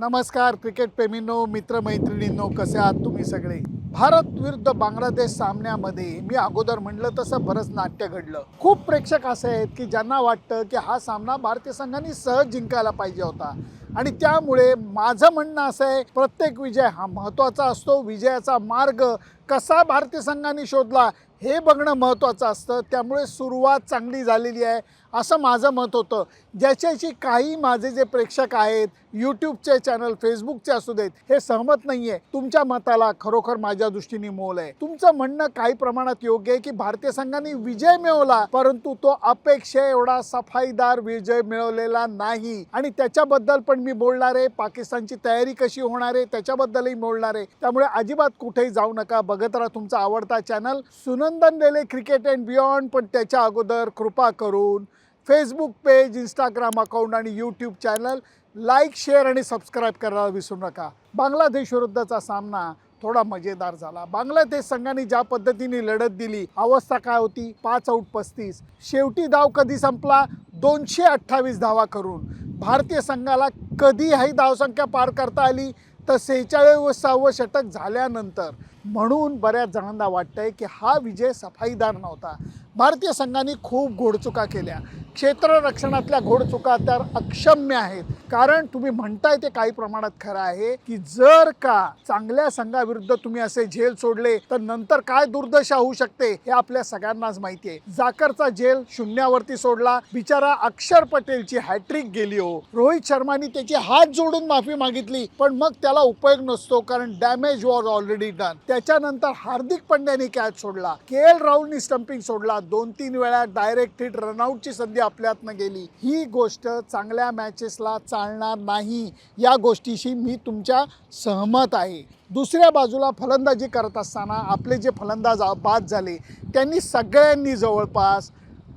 नमस्कार क्रिकेट प्रेमींनो मित्रमैत्रिणींनो कसे आहात तुम्ही सगळे? भारत विरुद्ध बांगलादेश सामन्यामध्ये मी अगोदर म्हणलं तसं बरंच नाट्य घडलं. खूप प्रेक्षक असे आहेत की ज्यांना वाटतं की हा सामना भारतीय संघाने सहज जिंकायला पाहिजे होता. आणि त्यामुळे माझं म्हणणं असं आहे प्रत्येक विजय हा महत्त्वाचा असतो विजयाचा मार्ग कसा भारतीय संघाने शोधला हे बघणं महत्त्वाचं असतं. त्यामुळे सुरुवात चांगली झालेली आहे. असं माझं मत होतं. ज्याच्याशी काही माझे जे प्रेक्षक आहेत यूट्यूबचे चॅनल फेसबुकचे असू देत हे सहमत नाही आहे तुमच्या मताला खरोखर माझ्या दृष्टीने मोल आहे. तुमचं म्हणणं काही प्रमाणात योग्य आहे की भारतीय संघाने विजय मिळवला परंतु तो अपेक्षा एवढा सफाईदार विजय मिळवलेला नाही. आणि त्याच्याबद्दल पण मी बोलणार आहे. पाकिस्तानची तयारी कशी होणार आहे त्याच्याबद्दलही बोलणार आहे. त्यामुळे अजिबात कुठेही जाऊ नका. बघत राहा तुमचा आवडता चॅनल सुन सुनंदन दिले क्रिकेट अँड बियॉन्ड पण त्याच्या अगोदर कृपा करून फेसबुक पेज इंस्टाग्राम अकाउंट आणि यूट्यूब चॅनल लाईक शेअर आणि सबस्क्राईब करायला विसरू नका. बांगलादेशविरुद्धचा सामना थोडा मजेदार झाला. बांगलादेश संघाने ज्या पद्धतीने लढत दिली अवस्था काय होती? पाच आऊट पस्तीस. शेवटी धाव कधी संपला? दोनशे अठ्ठावीस धावा करून. भारतीय संघाला कधीही धावसंख्या पार करता आली तर सेहेचाळीसावं षटक झाल्यानंतर म्हणून बऱ्याच जणांना वाटतंय की हा विजय सफाईदार नव्हता. भारतीय संघाने खूप घोडचुका केल्या. क्षेत्ररक्षणातल्या घोडचुका तर अक्षम्य आहेत. कारण तुम्ही म्हणताय ते काही प्रमाणात खरं आहे की जर का चांगल्या संघाविरुद्ध तुम्ही असे झेल सोडले तर नंतर काय दुर्दशा होऊ शकते हे आपल्या सगळ्यांनाच माहिती आहे जाकरचा झेल शून्यावरती सोडला. बिचारा अक्षर पटेलची हॅट्रिक गेली हो. रोहित शर्माने त्याची हात जोडून माफी मागितली पण मग त्याला उपयोग नसतो कारण डॅमेज वॉज ऑलरेडी डन त्याच्यानंतर हार्दिक पंड्याने कॅच सोडला. के एल राहुलनी स्टंपिंग सोडला. दोन तीन वेळा डायरेक्ट हिट रनआउटची संधी आपल्यातनं गेली. ही गोष्ट चांगल्या मॅचेसला चालणार नाही. या गोष्टीशी मी तुमच्या सहमत आहे. दुसऱ्या बाजूला फलंदाजी करत असताना आपले जे फलंदाज बाद झाले त्यांनी सगळ्यांनी जवळपास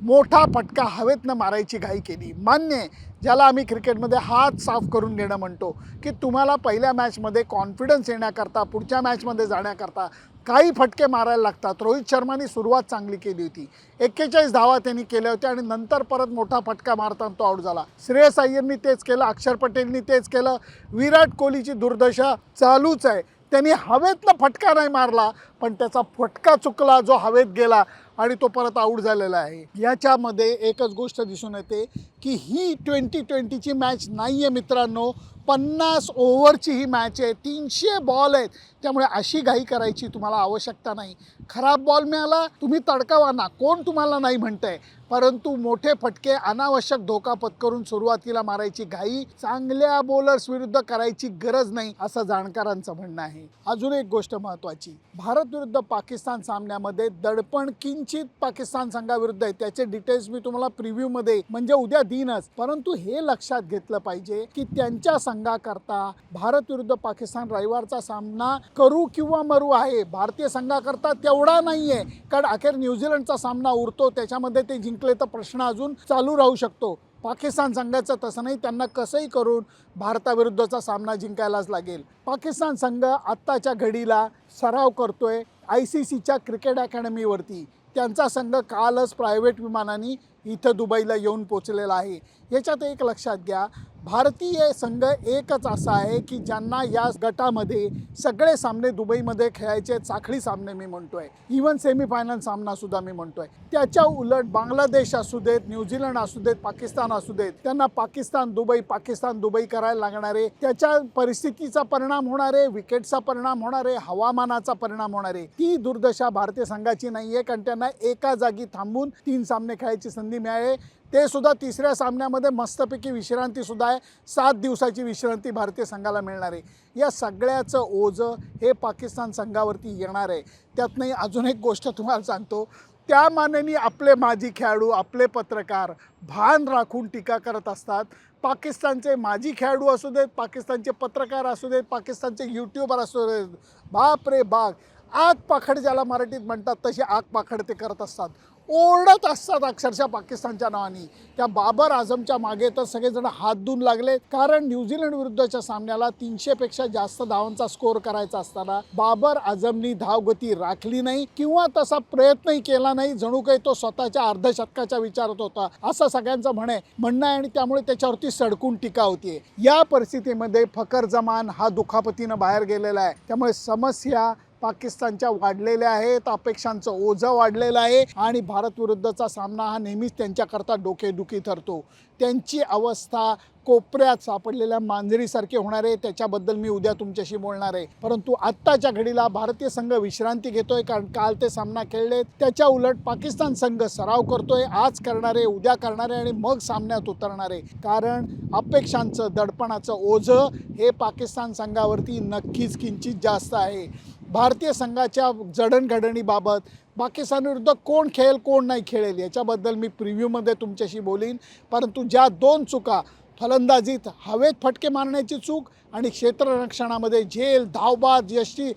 मोठा फटका हवेतनं मारायची घाई केली. मान्य आहे ज्याला आम्ही क्रिकेटमध्ये हात साफ करून घेणं म्हणतो की तुम्हाला पहिल्या मॅचमध्ये कॉन्फिडन्स येण्याकरता पुढच्या मॅचमध्ये जाण्याकरता काही फटके मारायला लागतात. रोहित शर्माने सुरुवात चांगली केली होती. एक्केचाळीस धावा त्यांनी केल्या होत्या आणि नंतर परत मोठा फटका मारताना तो आऊट झाला. श्रेयस अय्यरनी तेच केलं अक्षर पटेलनी तेच केलं. विराट कोहलीची दुर्दशा चालूच आहे. त्यांनी हवेतनं फटका नाही मारला पण त्याचा फटका चुकला जो हवेत गेला. आणि तो परत आऊट झालेला आहे. याच्यामध्ये एकच गोष्ट दिसून येते की ही ट्वेंटी ट्वेंटीची मॅच नाही आहे मित्रांनो. पन्नास ओव्हरची ही मॅच आहे. तीनशे बॉल आहेत. त्यामुळे अशी घाई करायची तुम्हाला आवश्यकता नाही. खराब बॉल मिळाला तुम्ही तडकावा ना. कोण तुम्हाला नाही म्हणतंय. परंतु मोठे फटके अनावश्यक धोका पत्करून सुरुवातीला मारायची घाई चांगल्या बॉलर्स विरुद्ध करायची गरज नाही असं जाणकारांचं म्हणणं आहे. अजून एक गोष्ट महत्त्वाची. भारत विरुद्ध पाकिस्तान सामन्यामध्ये दडपण किंचित पाकिस्तान संघाविरुद्ध आहे. त्याचे डिटेल्स मी तुम्हाला प्रिव्ह्यूमध्ये म्हणजे उद्या देईनच परंतु हे लक्षात घेतलं पाहिजे की त्यांच्या संघाकरता भारत विरुद्ध पाकिस्तान रविवारचा सामना करू किंवा मरू आहे. भारतीय संघाकरता तेवढा नाहीये. कारण अखेर न्यूझीलंडचा सामना उरतो त्याच्यामध्ये ते जिंकले तर प्रश्न अजून चालू राहू शकतो. पाकिस्तान संघाचं तसं नाही त्यांना कसंही करून भारताविरुद्धचा सामना जिंकायलाच लागेल. पाकिस्तान संघ आत्ताच्या घडीला सराव करतोय आय सी सीच्या क्रिकेट अकॅडमीवरती. त्यांचा संघ कालच प्रायव्हेट विमानाने इथं दुबईला येऊन पोचलेला आहे. याच्यात एक लक्षात घ्या भारतीय संघ एकच असा आहे की ज्यांना या गटामध्ये सगळे सामने दुबईमध्ये खेळायचे साखळी सामने मी म्हणतोय. इव्हन सेमीफायनल सामना सुद्धा मी म्हणतोय. त्याच्या उलट बांगलादेश असू देत न्यूझीलंड असू देत पाकिस्तान असू देत त्यांना पाकिस्तान दुबई पाकिस्तान दुबई करायला लागणारे त्याच्या परिस्थितीचा परिणाम होणार आहे विकेटचा परिणाम होणार आहे हवामानाचा परिणाम होणार आहे ती दुर्दशा भारतीय संघाची नाही आहे कारण त्यांना एका जागी थांबून तीन सामने खेळायची संधी मिळाली. ते सुद्धा तिसऱ्या सामन्यामध्ये मस्तपैकी विश्रांती सुद्धा आहे. सात दिवसाची विश्रांती भारतीय संघाला मिळणार आहे. या सगळ्याचं ओझं हे पाकिस्तान संघावरती येणार आहे. त्यातनंही अजून एक गोष्ट तुम्हाला सांगतो. त्या मानाने आपले माजी खेळाडू आपले पत्रकार भान राखून टीका करत असतात. पाकिस्तानचे माजी खेळाडू असू देत पाकिस्तानचे पत्रकार असू देत पाकिस्तानचे यूट्यूबर असू देत बाप रे बाग आग पाखड ज्याला मराठीत म्हणतात तशी आग पाखड ते करत असतात. ओरडत असतात अक्षरशः पाकिस्तानच्या नावाने. त्या बाबर आझमच्या मागे तर सगळेजण हात धुवून लागले. कारण न्यूझीलंड विरुद्धच्या सामन्याला तीनशेपेक्षा जास्त धावांचा स्कोअर करायचा असताना बाबर आझमनी धावगती राखली नाही किंवा तसा प्रयत्नही केला नाही. जणू काही तो स्वतःच्या अर्धशतकाच्या विचारत होता. असं सगळ्यांचं म्हणे म्हणणं आहे आणि त्यामुळे त्याच्यावरती सडकून टीका होतीये. या परिस्थितीमध्ये फकर जमान हा दुखापतीनं बाहेर गेलेला आहे. त्यामुळे समस्या पाकिस्तानच्या वाढलेल्या आहेत अपेक्षांचं ओझं वाढलेलं आहे आणि भारत विरुद्धचा सामना हा नेहमीच त्यांच्याकरता डोकेदुखी ठरतो. त्यांची अवस्था कोपऱ्यात सापडलेल्या मांजरीसारखी होणार आहे त्याच्याबद्दल मी उद्या तुमच्याशी बोलणार आहे. परंतु आत्ताच्या घडीला भारतीय संघ विश्रांती घेतोय कारण काल ते सामना खेळले. त्याच्या उलट पाकिस्तान संघ सराव करतोय आज करणारे उद्या करणारे आणि मग सामन्यात उतरणारे कारण अपेक्षांचं दडपणाचं ओझं हे पाकिस्तान संघावरती नक्कीच किंचित जास्त आहे. भारतीय संघाच्या जडणघडणीबाबत पाकिस्तानविरुद्ध कोण खेळेल कोण नाही खेळेल याच्याबद्दल मी प्रिव्ह्यूमध्ये तुमच्याशी बोलीन. परंतु ज्या दोन चुका फलंदाजीत हवेत फटके मारण्याची चूक आणि क्षेत्ररक्षणामध्ये झेल धावबाद यष्टी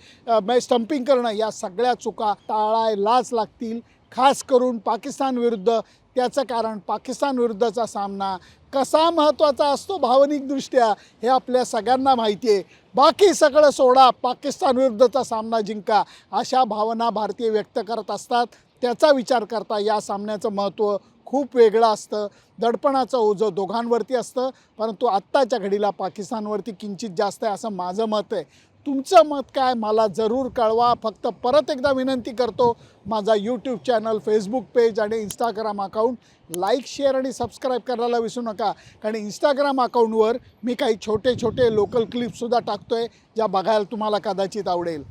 स्टंपिंग करणं या सगळ्या चुका टाळायलाच लागतील. खास करून पाकिस्तान विरुद्ध त्याचं कारण पाकिस्तान विरुद्धचा सामना कसा महत्त्वाचा असतो भावनिकदृष्ट्या हे आपल्या सगळ्यांना माहिती आहे. बाकी सगळं सोडा पाकिस्तान विरुद्धचा सामना जिंका अशा भावना भारतीय व्यक्त करत असतात. त्याचा विचार करता या सामन्याचं महत्त्व खूप वेगळं असतं. दडपणाचं ओझं दोघांवरती असतं परंतु आत्ताच्या घडीला पाकिस्तानवरती किंचित जास्त आहे असं माझं मत आहे. तुमचं मत काय मला जरूर कळवा. फक्त परत एकदा विनंती करतो माझा यूट्यूब चॅनल फेसबुक पेज आणि इंस्टाग्राम अकाउंट लाईक शेअर आणि सबस्क्राईब करायला विसरू नका. कारण इंस्टाग्राम अकाउंटवर मी काही छोटे छोटे लोकल क्लिपसुद्धा टाकतो आहे ज्या बघायला तुम्हाला कदाचित आवडेल.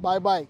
Bye bye